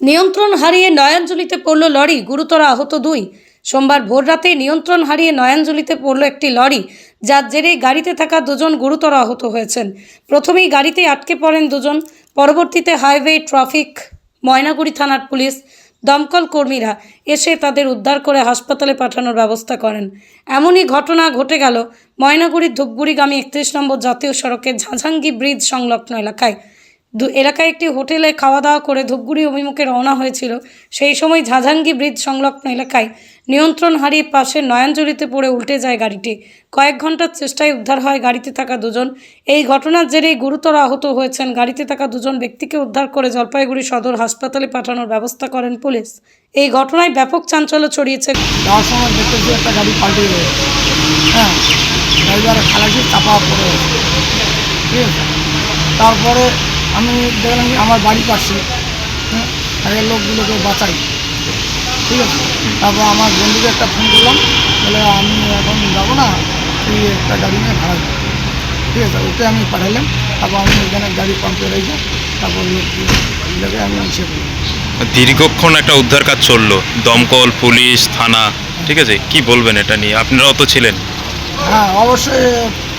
নিয়ন্ত্রণ হারিয়ে নয়াঞ্জলিতে পড়ল লরি, গুরুতর আহত দুই। সোমবার ভোররাতে নিয়ন্ত্রণ হারিয়ে নয়াঞ্জলিতে পড়ল একটি লরি, যার জেরে গাড়িতে থাকা দুজন গুরুতর আহত হয়েছেন। প্রথমেই গাড়িতে আটকে পড়েন দুজন। পরবর্তীতে হাইওয়ে ট্রাফিক, ময়নাগুড়ি থানার পুলিশ, দমকল কর্মীরা এসে তাদের উদ্ধার করে হাসপাতালে পাঠানোর ব্যবস্থা করেন। এমনই ঘটনা ঘটে গেল ময়নাগুড়ির ধূপগুড়িগামী একত্রিশ নম্বর জাতীয় সড়কের ঝাঝাঙ্গি ব্রিজ সংলগ্ন এলাকায়। দু এলাকায় একটি হোটেলে খাওয়া দাওয়া করে ধূপগুড়ি অভিমুখে রওনা হয়েছিল। সেই সময় ঝাঝাঙ্গি ব্রিজ সংলগ্ন এলাকায় নিয়ন্ত্রণ হারিয়ে পাশে নয়াঞ্জলিতে পড়ে উল্টে যায় গাড়িটি। কয়েক ঘণ্টার চেষ্টায় উদ্ধার হয় গাড়িতে থাকা দুজন। এই ঘটনার জেরেই গুরুতর আহত হয়েছেন গাড়িতে থাকা দুজন ব্যক্তিকে উদ্ধার করে জলপাইগুড়ি সদর হাসপাতালে পাঠানোর ব্যবস্থা করেন পুলিশ। এই ঘটনায় ব্যাপক চাঞ্চল্য ছড়িয়েছে। একটা গাড়ি পাল্টে হ্যাঁ তারপরে আমি দেখলাম কি আমার বাড়ি পাশে হ্যাঁ আগের লোকগুলোকে বাঁচাই। ঠিক আছে? তারপর আমার বন্ধুকে একটা ফোন করলাম বলে আমি এখন যাব না তুই একটা গাড়ি নিয়ে ভাড়া। ঠিক আছে? ওকে আমি পাঠালাম তারপর আমি এখানে গাড়ি পাম্পে রেখে তারপর লোকগুলোকে আমি এসে করি দীর্ঘক্ষণ একটা উদ্ধার কাজ চলল। দমকল পুলিশ থানা ঠিক আছে? কি বলবেন এটা নিয়ে? আপনারাও তো ছিলেন। হ্যাঁ অবশ্যই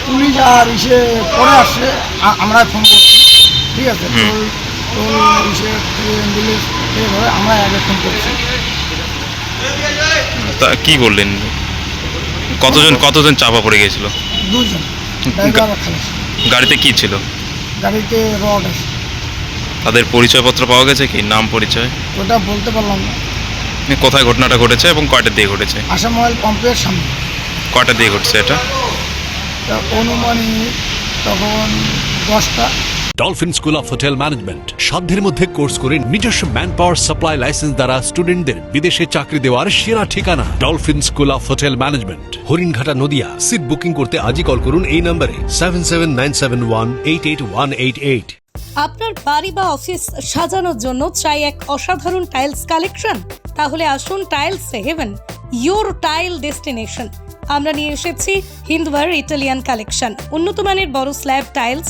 পুলিশ আর ইসে পরে আসছে আমরা ফোন করছি। ঠিক আছে হুম। টোল টোল ইসে অ্যাম্বুলেন্স আমরা আগে ফোন করছি। তা কি বললেন? কতজন কতজন চাপা পড়ে গিয়েছিল দুজন। গাড়িতে কি ছিল? গাড়িতে রড আছে। তাদের পরিচয়পত্র পাওয়া গেছে কি? নাম পরিচয়? ওটা বলতে পারলাম না। কোথায় ঘটনাটা ঘটেছে এবং কয়টা দিয়ে ঘটেছে? আসাম অয়েল পাম্পের সামনে। কয়টা দিয়ে ঘটছে এটা? অনুমানিক তখন দশটা। Dolphin school of hotel management সাধ্যের মধ্যে কোর্স করে নিজস্ব ম্যান পাওয়ার সাপ্লাই লাইসেন্স দ্বারা স্টুডেন্টদের বিদেশে চাকরি দেওয়ার সেরা ঠিকানা Dolphin school of hotel management Haringhata Nadia. Seat booking করতে আজই কল করুন এই নম্বরে seven seven nine seven one eight eight one eight eight আপনার বাড়ি বা অফিস সাজানোর জন্য চাই এক অসাধারণ টাইলস কালেকশন তাহলে আসুন tiles heaven your tile destination আমরা নিয়ে এসেছি হিন্দওয়ার ইটালিয়ান কালেকশন উন্নত মানের বড় স্ল্যাব টাইলস